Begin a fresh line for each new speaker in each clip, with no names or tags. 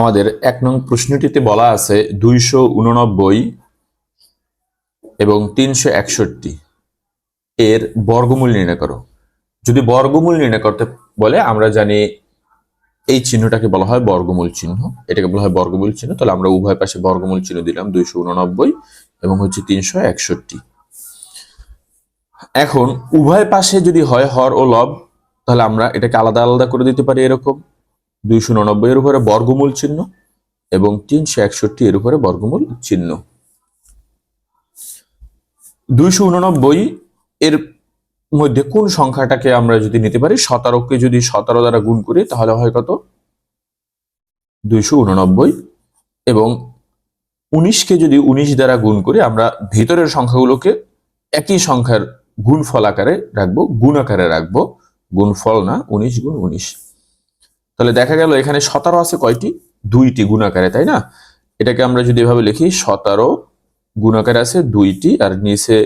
আমাদের এক নং প্রশ্নটিতে বলা আছে দুইশো উননব্বই এবং তিনশো একষট্টি। এর বর্গমূল নির্ণয় করো। যদি বর্গমূল নির্ণয় করতে বলে, আমরা জানি এই চিহ্নটাকে বলা হয় বর্গমূল চিহ্ন। এটাকে বলা হয় বর্গমূল চিহ্ন। তাহলে আমরা উভয় পাশে বর্গমূল চিহ্ন দিলাম, দুইশো উননব্বই এবং হচ্ছে তিনশো একষট্টি। এখন উভয় পাশে যদি হয় হর ও লব, তাহলে আমরা এটাকে আলাদা আলাদা করে দিতে পারি এরকম। দুইশো উননব্বই এর উপরে বর্গমূল চিহ্ন এবং তিনশো একষট্টি এর উপরে বর্গমূল চিহ্ন। দুইশো উননব্বই এর মধ্যে কোন সংখ্যাটাকে আমরা যদি নিতে পারি সতেরোকে যদি সতেরো দ্বারা গুণ করি, তাহলে হয় কত? দুইশো উননব্বই এবং উনিশকে যদি উনিশ দ্বারা গুণ করি, আমরা ভিতরের সংখ্যাগুলোকে একই সংখ্যার গুণফল আকারে রাখব, গুণ আকারে রাখব। গুণফল না, উনিশ গুণ উনিশ। তাহলে দেখা গেল এখানে সতেরো আছে কয়টি? দুইটি গুণাকারে, তাই না? এটাকে আমরা যদি এভাবে লিখি, সতেরো গুণাকারে আছে দুইটি আর নিচে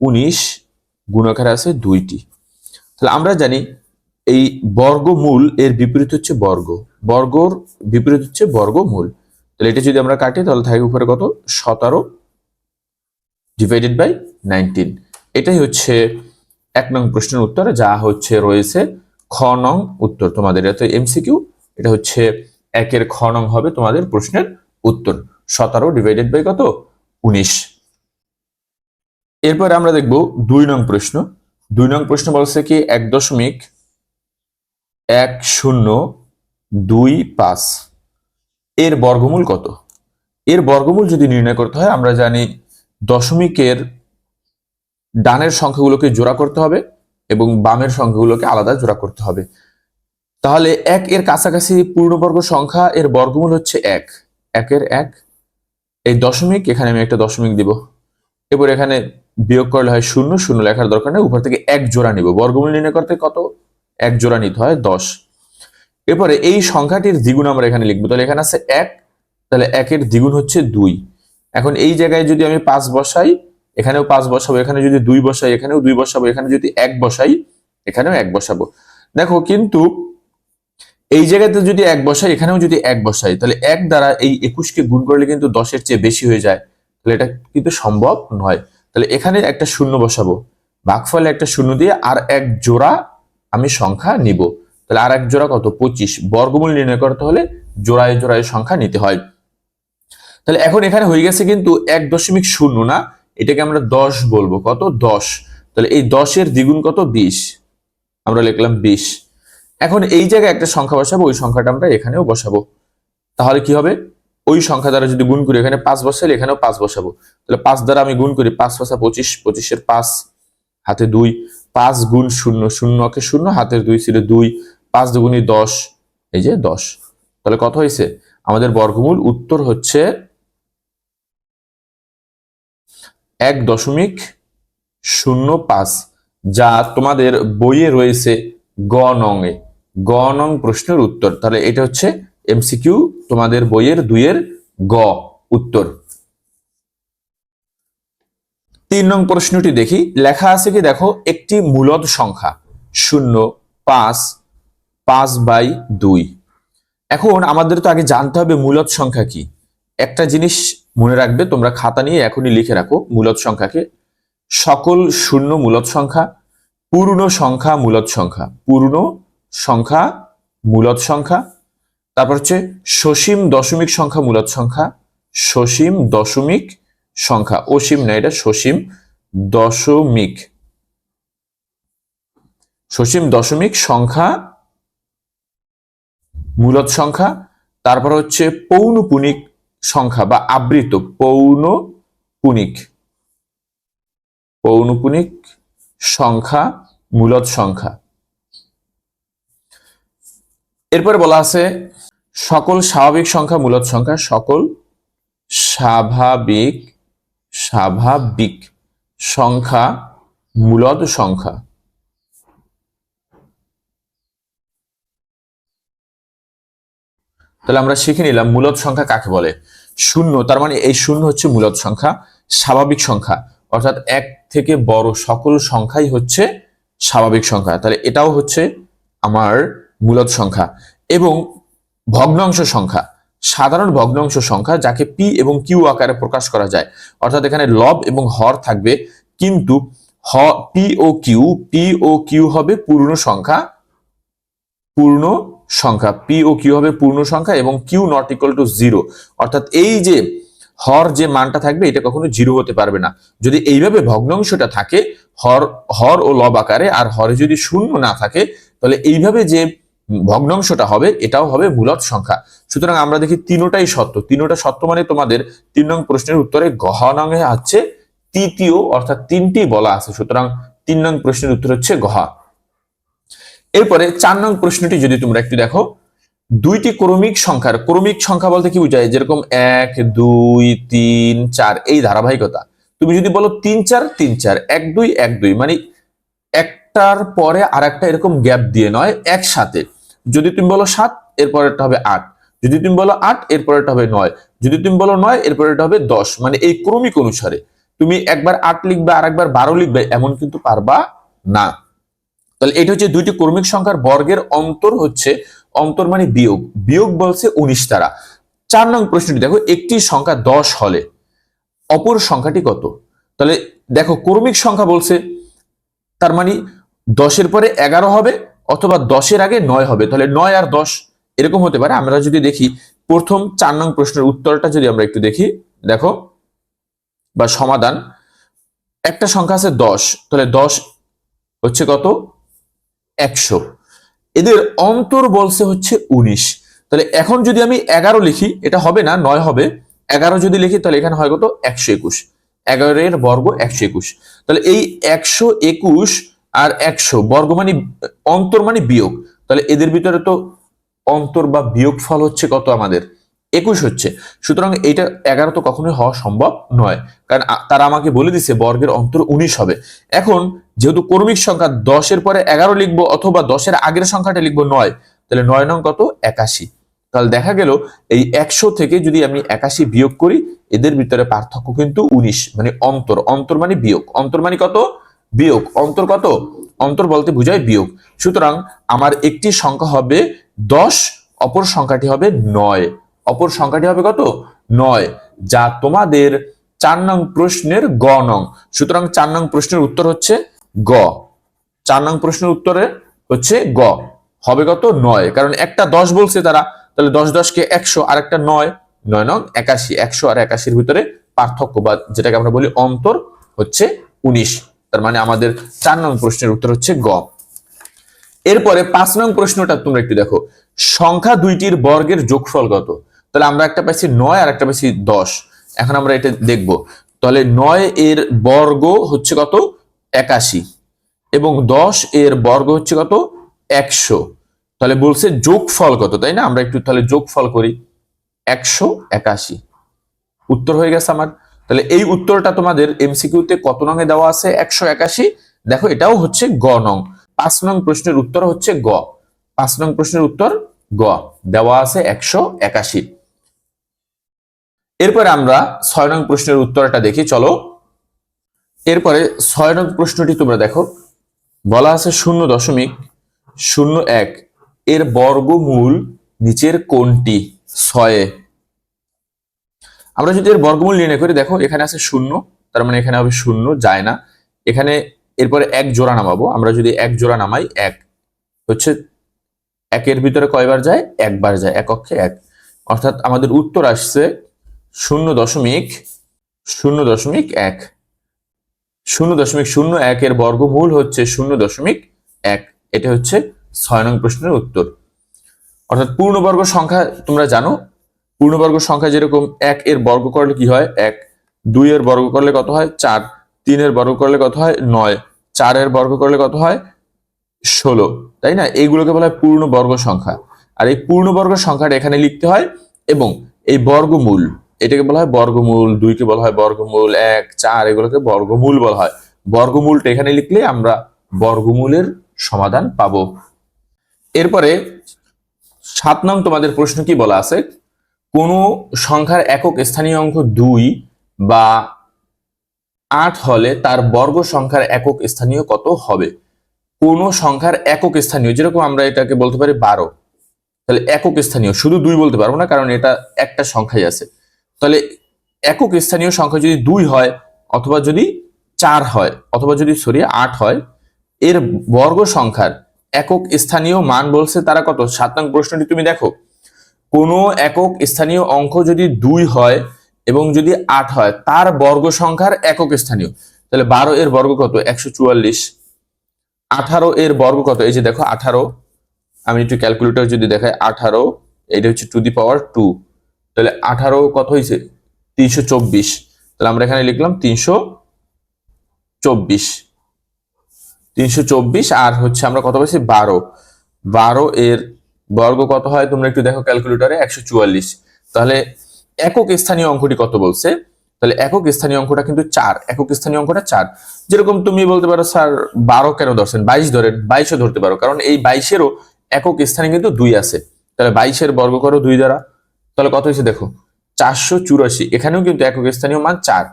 উনিশ গুণাকারে আছে দুইটি। তাহলে আমরা জানি এই বর্গমূল এর বিপরীত হচ্ছে বর্গ। বর্গর বিপরীত হচ্ছে বর্গমূল। তাহলে এটা যদি আমরা কাটি, তাহলে থাকে উপরে কত? সতেরো ডিভাইডেড বাই নাইনটিন এটাই হচ্ছে এক নং প্রশ্নের উত্তর যা হচ্ছে রয়েছে খ নং উত্তর তোমাদের, এটা এমসিকিউ এটা হচ্ছে একের খ নং হবে তোমাদের প্রশ্নের উত্তর। সতেরো ডিভাইডেড বাই কত? উনিশ। এরপরে আমরা দেখব দুই নং প্রশ্ন। দুই নং প্রশ্ন বলছে কি, এক দশমিক এক শূন্য দুই পাঁচ। এর বর্গমূল কত? এর বর্গমূল যদি নির্ণয় করতে হয়, আমরা জানি দশমিকের ডানের সংখ্যাগুলোকে জোড়া করতে হবে। এবং বামের সংখ্যাগুলোকে আলাদা জোড়া করতে হবে। তাহলে এক এর কাছাকাছি পূর্ণবর্গ সংখ্যা এর বর্গমূল হচ্ছে এক। একের এক। এই দশমিক, এখানে আমি একটা দশমিক দিব। এরপর এখানে বিয়োগ করলে হয় শূন্য শূন্য লেখার দরকার নেই। উপর থেকে এক জোড়া নিব। বর্গমূল নির্ণয় করতে কত? এক জোড়া নিতে হয় দশ। এরপরে এই সংখ্যাটির দ্বিগুণ আমরা এখানে লিখব। তাহলে এখানে আছে এক। তাহলে একের দ্বিগুণ হচ্ছে দুই। এখন এই জায়গায় যদি আমি পাঁচ বসাই এখানেও পাঁচ বসাবো এখানে যদি দুই বসাই, এখানেও দুই বসাবো, এখানে যদি এক বসাই, এখানেও এক বসাবো। দেখো, কিন্তু এই জায়গাতে যদি এক বসাই, এখানেও যদি এক বসাই, তাহলে এক দ্বারা এই একুশকে গুণ করলে কিন্তু দশের চেয়ে বেশি হয়ে যায়। তাহলে এটা কিন্তু সম্ভব নয়। তাহলে এখানে একটা শূন্য বসাবো, ভাগফলে একটা শূন্য দিয়ে আর এক জোড়া আমি সংখ্যা নিব। তাহলে আর এক জোড়া কত? পঁচিশ। বর্গমূল নির্ণয় করতে হলে জোড়ায় জোড়ায় সংখ্যা নিতে হয়। তাহলে এখন এখানে হয়ে গেছে কিন্তু এক দশমিক শূন্য না এটাকে আমরা দশ বলব। কত? দশ। তাহলে এই দশের দ্বিগুণ কত? বিশ। আমরা লিখলাম বিশ। এখন এই জায়গায় একটা সংখ্যা বসাবো, ওই সংখ্যাটা আমরা এখানেও বসাবো। তাহলে কি হবে? ওই সংখ্যা দ্বারা যদি গুণ করি, এখানে পাঁচ বসাইলে এখানেও পাঁচ বসাবো। তাহলে পাঁচ দ্বারা আমি গুণ করি, পাঁচ পাঁচা পঁচিশ, পঁচিশের পাঁচ, হাতে দুই। পাঁচ গুণ শূন্য শূন্য শূন্যকে শূন্য, হাতের দুই ছিল দুই। পাঁচ দুগুণী দশ, এই যে দশ। তাহলে কত হয়েছে? আমাদের বর্গমূল উত্তর হচ্ছে এক দশমিক শূন্য পাঁচ, যা তোমাদের বইয়ে রয়েছে গ নং এ। গ নং প্রশ্নের উত্তর। তাহলে এটা হচ্ছে এমসিকিউ তোমাদের বইয়ের দুইয়ের গ উত্তর। তিন নং প্রশ্নটি দেখি। লেখা আছে কি, দেখো, একটি মূলদ সংখ্যা, শূন্য, পাঁচ পাঁচ বাই দুই। এখন আমাদের তো আগে জানতে হবে মূলদ সংখ্যা কি। একটা জিনিস মনে রাখবে, তোমরা খাতা নিয়ে এখনই লিখে রাখো মূলদ সংখ্যাকে। সকল শূন্য মূলদ সংখ্যা, পূর্ণ সংখ্যা মূলদ সংখ্যা, পূর্ণ সংখ্যা মূলদ সংখ্যা। তারপর হচ্ছে সসীম দশমিক সংখ্যা মূলদ সংখ্যা, সসীম দশমিক সংখ্যা, অসীম না, এটা সসীম দশমিক। সসীম দশমিক সংখ্যা মূলদ সংখ্যা, তারপর হচ্ছে পৌনপুনিক সংখ্যা বা আবৃত পৌনপুনিক পৌনপুনিক সংখ্যা, মূলদ সংখ্যা। এরপরে বলা আছে, সকল স্বাভাবিক সংখ্যা, মূলদ সংখ্যা, সকল স্বাভাবিক স্বাভাবিক সংখ্যা, মূলদ সংখ্যা। তাহলে আমরা শিখে নিলাম মূলদ সংখ্যা কাকে বলে? শূন্য, তার মানে এই শূন্য হচ্ছে মূলদ সংখ্যা, স্বাভাবিক সংখ্যা। অর্থাৎ এক থেকে বড় সকল সংখ্যাই হচ্ছে স্বাভাবিক সংখ্যা। তাহলে এটাও হচ্ছে আমার মূলদ সংখ্যা। এবং ভগ্নাংশ সংখ্যা, সাধারণ ভগ্নাংশ সংখ্যা যাকে পি এবং কিউ আকারে প্রকাশ করা যায়। অর্থাৎ এখানে লব এবং হর থাকবে, কিন্তু হ পি ও কিউ পি ও কিউ হবে পূর্ণ সংখ্যা, পূর্ণ সংখ্যা পি ও কিউ হবে পূর্ণ সংখ্যা এবং Q not equal to zero অর্থাৎ এই যে হর যে মানটা থাকবে, এটা কখনো জিরো হতে পারবে না। যদি এইভাবে ভগ্নাংশটা থাকে, হর হর ও লব আকারে, আর হরে যদি শূন্য না থাকে, তাহলে এইভাবে যে ভগ্নাংশটা হবে, এটাও হবে মূলত সংখ্যা। সুতরাং আমরা দেখি তিনোটাই সত্য। তিনোটা সত্য মানে তোমাদের তিন নং প্রশ্নের উত্তরে গহ নঙে আছে তৃতীয়, অর্থাৎ তিনটি বলা আছে। সুতরাং তিন নং প্রশ্নের উত্তর হচ্ছে গহা এরপরে চার নং প্রশ্নটি যদি তোমরা একটু দেখো, দুইটি ক্রমিক সংখ্যার, ক্রমিক সংখ্যা বলতে কি বোঝায়? যেরকম এক, দুই, তিন, চার, এই ধারাবাহিকতা। তুমি যদি বলো তিন চার তিন চার, এক, দুই এক, দুই মানে একটার পরে আর একটা এরকম গ্যাপ দিয়ে নয়, একসাথে। যদি তুমি বলো সাত, এরপরেরটা হবে আট। যদি তুমি বলো আট, এরপরেরটা হবে নয়। যদি তুমি বলো নয়, এরপরেরটা হবে দশ। মানে এই ক্রমিক অনুসারে। তুমি একবার আট লিখবে আর একবার বারো লিখবে, এমন কিন্তু পারবা না। তাহলে এটা হচ্ছে দুইটি ক্রমিক সংখ্যার বর্গের অন্তর হচ্ছে, অন্তর মানে বিয়োগ। বিয়োগ বলছে উনিশ তারা চার নং প্রশ্নটি, দেখো, একটি সংখ্যা দশ হলে অপর সংখ্যাটি কত? তাহলে দেখো, ক্রমিক সংখ্যা বলছে, তার মানে দশের পরে এগারো হবে অথবা দশের আগে নয় হবে। তাহলে নয় আর দশ এরকম হতে পারে। আমরা যদি দেখি, প্রথম চার নং প্রশ্নের উত্তরটা যদি আমরা একটু দেখি, দেখো, বা সমাধান, একটা সংখ্যা আছে দশ, তাহলে দশ হচ্ছে কত? একশো। এদের অন্তর বলছে হচ্ছে উনিশ। তাহলে এখন যদি আমি এগারো লিখি, এটা হবে না, নয় হবে। এগারো যদি লিখি, তাহলে এখানে হয় কত? একশো একুশ। এগারোর বর্গ একশো একুশ। তাহলে এই একশো একুশ আর একশো, বর্গ মানে অন্তর মানে বিয়োগ। তাহলে এদের ভিতরে তো অন্তর বা বিয়োগ ফল হচ্ছে কত আমাদের? একুশ হচ্ছে। সুতরাং এইটা এগারো তো কখনোই হওয়া সম্ভব নয়। কারণ তারা আমাকে বলে দিছে বর্গের অন্তর উনিশ হবে। এখন যেহেতু কর্মিক সংখ্যা দশের পরে এগারো লিখব অথবা দশের আগের সংখ্যাটা লিখব নয়, তাহলে নয় নং কত? একাশি। তাহলে দেখা গেল এই একশো থেকে যদি আমি একাশি বিয়োগ করি, এদের ভিতরে পার্থক্য কিন্তু উনিশ মানে অন্তর। অন্তর মানে বিয়োগ। অন্তর মানে কত? বিয়োগ। অন্তর কত? অন্তর বলতে বোঝায় বিয়োগ। সুতরাং আমার একটি সংখ্যা হবে দশ, অপর সংখ্যাটি হবে নয়। অপর সংখ্যাটি হবে কত? নয়, যা তোমাদের চার নং প্রশ্নের গ নং। সুতরাং চার নং প্রশ্নের উত্তর হচ্ছে গ। চার নং প্রশ্নের উত্তরে হচ্ছে গ। হবে কত? নয়। কারণ একটা দশ বলছে তারা, তাহলে দশ দশকে একশো আর একটা নয়। নয় নং একাশি, একশো আর একাশির ভিতরে পার্থক্য বা যেটাকে আমরা বলি অন্তর হচ্ছে উনিশ। তার মানে আমাদের চার নং প্রশ্নের উত্তর হচ্ছে গ। এরপরে পাঁচ নং প্রশ্নটা তোমরা একটু দেখো। সংখ্যা দুইটির বর্গের যোগফল কত? তাহলে আমরা একটা পাইছি নয় আর একটা পাইছি দশ। এখন আমরা এটা দেখব। তাহলে নয় এর বর্গ হচ্ছে কত? একাশি। এবং দশ এর বর্গ হচ্ছে কত? একশো। তাহলে বলছে যোগফল কত, তাই না? আমরা একটু তাহলে যোগফল করি। একশো একাশি। উত্তর হয়ে গেছে আমার। তাহলে এই উত্তরটা তোমাদের এমসিকিউতে কত নঙে দেওয়া আছে? একশো একাশি। দেখো, এটাও হচ্ছে গ নং। পাঁচ নং প্রশ্নের উত্তর হচ্ছে গ। পাঁচ নং প্রশ্নের উত্তর গ। দেওয়া আছে একশো একাশি। এরপরে আমরা ছয় নং প্রশ্নের উত্তরটা দেখি। চলো এরপরে ছয় নং প্রশ্নটি তোমরা দেখো। বলা আছে শূন্য দশমিক শূন্য এক এর বর্গমূল নিচের কোনটি ছয়ে। আমরা যদি এর বর্গমূল নির্ণয় করি, দেখো এখানে আছে শূন্য, তার মানে এখানে হবে শূন্য, যায় না। এখানে এরপরে এক জোড়া নামাবো, আমরা যদি এক জোড়া নামাই, এক। হচ্ছে একের ভিতরে কয়বার যায়? একবার যায়, এক অক্ষে এক। অর্থাৎ আমাদের উত্তর আসছে শূন্য দশমিক শূন্য দশমিক এক। শূন্য দশমিক শূন্য একের বর্গমূল হচ্ছে শূন্য দশমিক এক। এটা হচ্ছে ছয় নং প্রশ্নের উত্তর। অর্থাৎ পূর্ণবর্গ সংখ্যা, তোমরা জানো, পূর্ণবর্গ সংখ্যা যেরকম এক এর বর্গ করলে কি হয়? এক। দুই এর বর্গ করলে কত হয়? চার। তিনের বর্গ করলে কত হয়? নয়। চারের বর্গ করলে কত হয়? ষোলো। তাই না? এইগুলোকে বলা হয় পূর্ণবর্গ সংখ্যা। আর এই পূর্ণবর্গ সংখ্যাটা এখানে লিখতে হয় এবং এই বর্গমূল এটাকে বলা হয় বর্গমূল, দুইকে বলা হয় বর্গমূল, এক, চার, এগুলোকে বর্গমূল বলা হয়। বর্গমূলটা এখানে লিখলে আমরা বর্গমূলের সমাধান পাবো। এরপরে সাত নং তোমাদের প্রশ্ন কি বলা আছে? কোন সংখ্যার একক স্থানীয় অঙ্ক দুই বা আট হলে তার বর্গ সংখ্যার একক স্থানীয় কত হবে? কোন সংখ্যার একক স্থানীয়, যেরকম আমরা এটাকে বলতে পারি বারো, তাহলে একক স্থানীয়, শুধু দুই বলতে পারব না, কারণ এটা একটা সংখ্যাই আছে। তাহলে একক স্থানীয় সংখ্যা যদি দুই হয়, অথবা যদি চার হয়, অথবা যদি সরি আট হয়, এর বর্গ সংখ্যার একক স্থানীয় মান বলছে তারা কত? সাত নং প্রশ্নটি তুমি দেখো। কোনো একক স্থানীয় অঙ্ক যদি দুই হয় এবং যদি আট হয়, তার বর্গ সংখ্যার একক স্থানীয়। তাহলে বারো এর বর্গ কত? একশো চুয়াল্লিশ। আঠারো এর বর্গ কত? এই যে দেখো, আঠারো। আমি একটু ক্যালকুলেটর যদি দেখাই, আঠারো এটা হচ্ছে টু দি পাওয়ার টু তাহলে আঠারো কত হয়েছে তিনশো চব্বিশ। তাহলে আমরা এখানে লিখলাম তিনশো চব্বিশ। তিনশো চব্বিশ আর হচ্ছে আমরা কত পাচ্ছি বারো। বারো এর বর্গ কত হয়? তোমরা একটু দেখো ক্যালকুলেটরে, একশো চুয়াল্লিশ। তাহলে একক স্থানীয় অঙ্কটি কত বলছে? তাহলে একক স্থানীয় অঙ্কটা কিন্তু চার। একক স্থানীয় অঙ্কটা চার। যেরকম তুমি বলতে পারো, স্যার, বারো কেন ধরছেন? বাইশ ধরেন, বাইশও ধরতে পারো। কারণ এই বাইশেরও একক স্থানে কিন্তু দুই আছে। তাহলে বাইশের বর্গ করো দুই দ্বারা। তাহলে কত হয়েছে দেখো? চারশো চুরাশি। এখানেও কিন্তু একক স্থানীয় মান চার।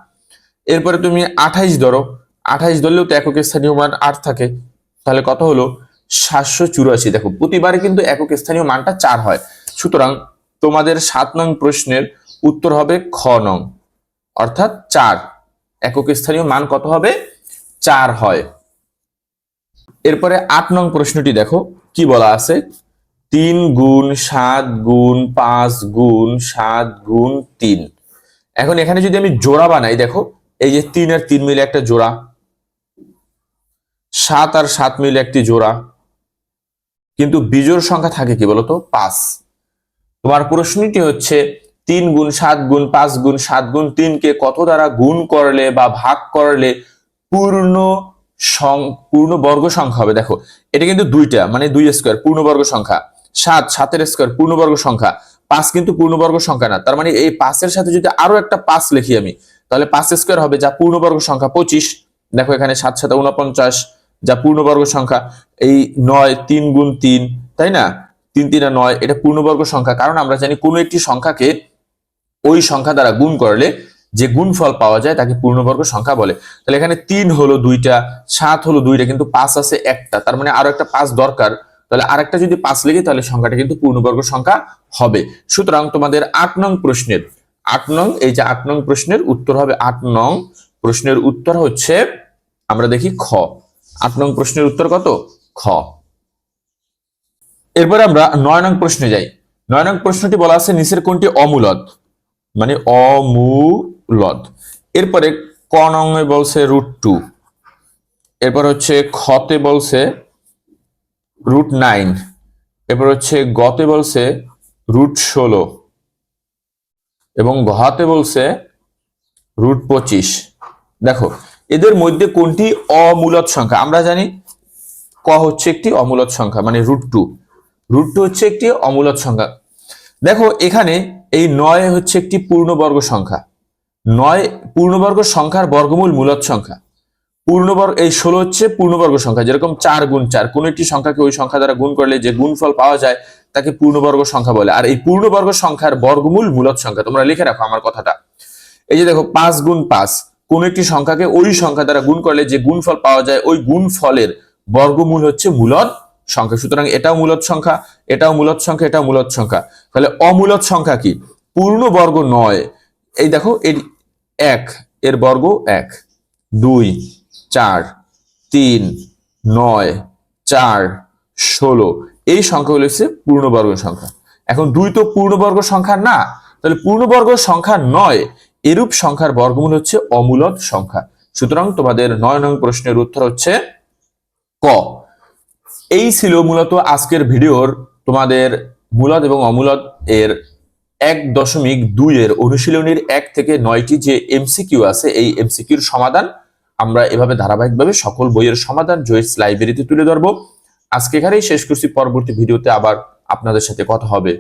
এরপরে তুমি আঠাইশ ধরো। আঠাইশ ধরলেও তো একক স্থানীয় মান আট থাকে। তাহলে কত হলো? সাতশো চুরাশি। দেখো, প্রতিবারে কিন্তু একক স্থানীয় মানটা চার হয়। সুতরাং তোমাদের সাত নং প্রশ্নের উত্তর হবে খ নং। অর্থাৎ চার। একক স্থানীয় মান কত হবে? চার হয়। এরপরে আট নং প্রশ্নটি দেখো। কি বলা আছে? তিন গুণ সাত গুণ পাঁচ গুণ সাত গুণ তিন। এখন এখানে যদি আমি জোড়া বানাই, দেখো, এই যে তিন আর তিন মিলে একটা জোড়া, সাত আর সাত মিলে একটি জোড়া, কিন্তু বিজোড় সংখ্যা থাকে কি বলতো? পাঁচ। তোমার প্রশ্নটি হচ্ছে, তিন গুণ সাত গুণ পাঁচ গুণ সাত গুণ তিনকে কত দ্বারা গুণ করলে বা ভাগ করলে পূর্ণ পূর্ণ বর্গ সংখ্যা হবে? দেখো, এটা কিন্তু দুইটা মানে দুই স্কোয়ার পূর্ণবর্গ সংখ্যা। সাত, সাতের স্কোয়ার পূর্ণবর্গ সংখ্যা। পাঁচ কিন্তু পূর্ণবর্গ সংখ্যা না। তার মানে এই পাঁচের সাথে যদি আরও একটা পাঁচ লিখি আমি, তাহলে পাঁচ স্কোয়ার হবে যা পূর্ণবর্গ সংখ্যা পঁচিশ। দেখো এখানে সাত সাথে উনপঞ্চাশ যা পূর্ণবর্গ সংখ্যা। এই নয়, তিন গুণ তিন, তাই না? তিন তিন নয়, এটা পূর্ণবর্গ সংখ্যা। কারণ আমরা জানি কোনো একটি সংখ্যাকে ওই সংখ্যা দ্বারা গুণ করলে যে গুণফল পাওয়া যায় তাকে পূর্ণবর্গ সংখ্যা বলে। তাহলে এখানে তিন হলো দুইটা, সাত হলো দুইটা, কিন্তু পাঁচ আছে একটা। তার মানে আরও একটা পাঁচ দরকার। তাহলে আরেকটা যদি পাঁচ লিখি তাহলে সংখ্যাটা কিন্তু পূর্ণবর্গ সংখ্যা হবে। সুতরাং তোমাদের আট নং প্রশ্নের, আট নং, এই যে আট নং প্রশ্নের উত্তর হবে, আট নং প্রশ্নের উত্তর হচ্ছে, আমরা দেখি খ। আট নং প্রশ্নের উত্তর কত? খ। এরপরে আমরা নয় নং প্রশ্নে যাই। নয় নং প্রশ্নটি বলা আছে, নিচের কোনটি অমূলদ? মানে অমূলদ। এরপরে ক নং এ বলছে রুট টু এরপর হচ্ছে খতে বলছে রুট নাইন। এরপর হচ্ছে গতে বলছে রুট ষোলো এবং ঘতে বলছে রুট পঁচিশ। দেখো, এদের মধ্যে কোনটি অমূলদ সংখ্যা? আমরা জানি ক হচ্ছে একটি অমূলদ সংখ্যা মানে রুট টু। রুট টু হচ্ছে একটি অমূলদ সংখ্যা। দেখো, এখানে এই নয় হচ্ছে একটি পূর্ণবর্গ সংখ্যা। নয় পূর্ণবর্গ সংখ্যার বর্গমূল মূলদ সংখ্যা। পূর্ণবর্গ, এই ষোলো হচ্ছে পূর্ণবর্গ সংখ্যা, যেরকম চার গুণ চার। কোন একটি সংখ্যাকে ওই সংখ্যা দ্বারা গুণ করলে যে গুণফল পাওয়া যায়, তাকে পূর্ণবর্গ সংখ্যা বলে। আর এই পূর্ণবর্গ সংখ্যার বর্গমূল মূলদ সংখ্যা। তোমরা লিখে রাখো আমার কথাটা। এই যে দেখো, পাঁচ গুণ পাঁচ। কোন একটি সংখ্যাকে ওই সংখ্যা দ্বারা গুণ করলে যে গুণফল পাওয়া যায়, ওই গুণফলের বর্গমূল হচ্ছে মূলদ সংখ্যা। সুতরাং এটাও মূলদ সংখ্যা, এটাও মূলদ সংখ্যা, এটাও মূলদ সংখ্যা। তাহলে অমূলদ সংখ্যা কি? পূর্ণবর্গ নয়। এই দেখো, এর এক, এর বর্গ এক। দুই চার, তিন, নয়, চার, ষোলো। এই সংখ্যাগুলো হচ্ছে পূর্ণবর্গ সংখ্যা। এখন দুই তো পূর্ণবর্গ সংখ্যা না, তাহলে পূর্ণবর্গ সংখ্যা নয়, এরূপ সংখ্যার বর্গমূল হচ্ছে অমূলদ সংখ্যা। সুতরাং তোমাদের নয় নং প্রশ্নের উত্তর হচ্ছে ক। এই ছিল মূলত আজকের ভিডিওর তোমাদের মূলদ এবং অমূলদ এর এক দশমিক দুই এর অনুশীলনীর এক থেকে নয়টি যে এমসিকিউ আছে, এই এমসিকিউর সমাধান আমরা এভাবে ধারাবাহিকভাবে সকল বইয়ের সমাধান জয়েস লাইব্রেরিতে তুলে ধরবো। আজকে এখানেই শেষ করছি। পরবর্তী ভিডিওতে আবার আপনাদের সাথে কথা হবে।